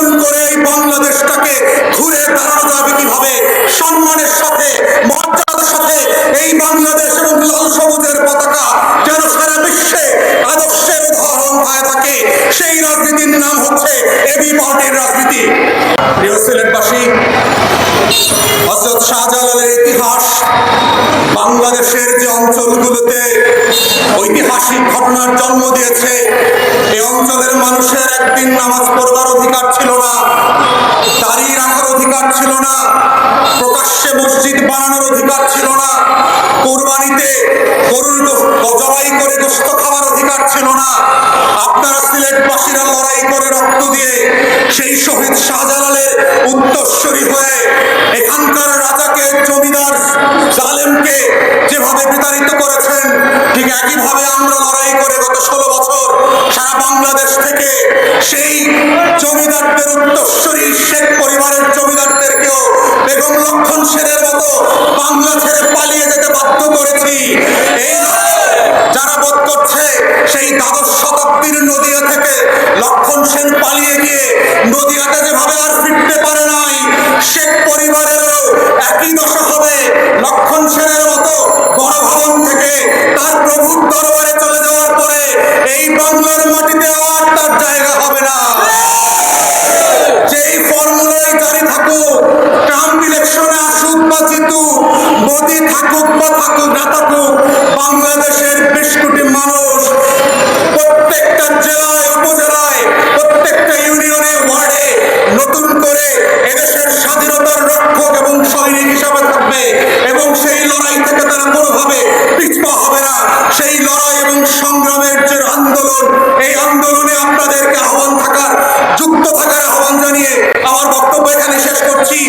নতুন করে এই বাংলাদেশটাকে ঘুরে দাঁড়ানো যাবে কীভাবে? সম্মানের সাথে, মর্যাদার সাথে এই বাংলাদেশ এবং লাল সবুজের পতাকা যেন সারা বিশ্বে আদর্শের উদাহরণ হয়ে থাকে। সেই রাজনীতির নাম হচ্ছে এবি পার্টির রাজনীতি। প্রিয় সিলেটবাসী হজরত শাহজালালের ইতিহাস, বাংলাদেশের যে অঞ্চলগুলোতে ঐতিহাসিক ঘটনার জন্ম দিয়েছে, এই অঞ্চলের মানুষের একদিন নামাজ পড়বার অধিকার ছিল না দাঁড়িয়ে রাখার অধিকার ছিল না, প্রকাশ্যে মসজিদ বানানোর অধিকার ছিল না, কোরবানিতে গরুর জবাই করে গোস্ত খাওয়ার অধিকার ছিল না। আপনারা সিলেটবাসীরা লড়াই করে রক্ত দিয়ে সেই শহীদ শাহজালালের উত্তরস্বরী হয়ে এখানকার রাজাকে, জমিদার জালেমকে যেভাবে বিতাড়িত করেছেন, ঠিক একইভাবে আমরা লড়াই করে এই আন্দোলনে আপনাদেরকে আহ্বান থাকার যুক্ত থাকার আহ্বান জানিয়ে আমার বক্তব্য এখানে শেষ করছি।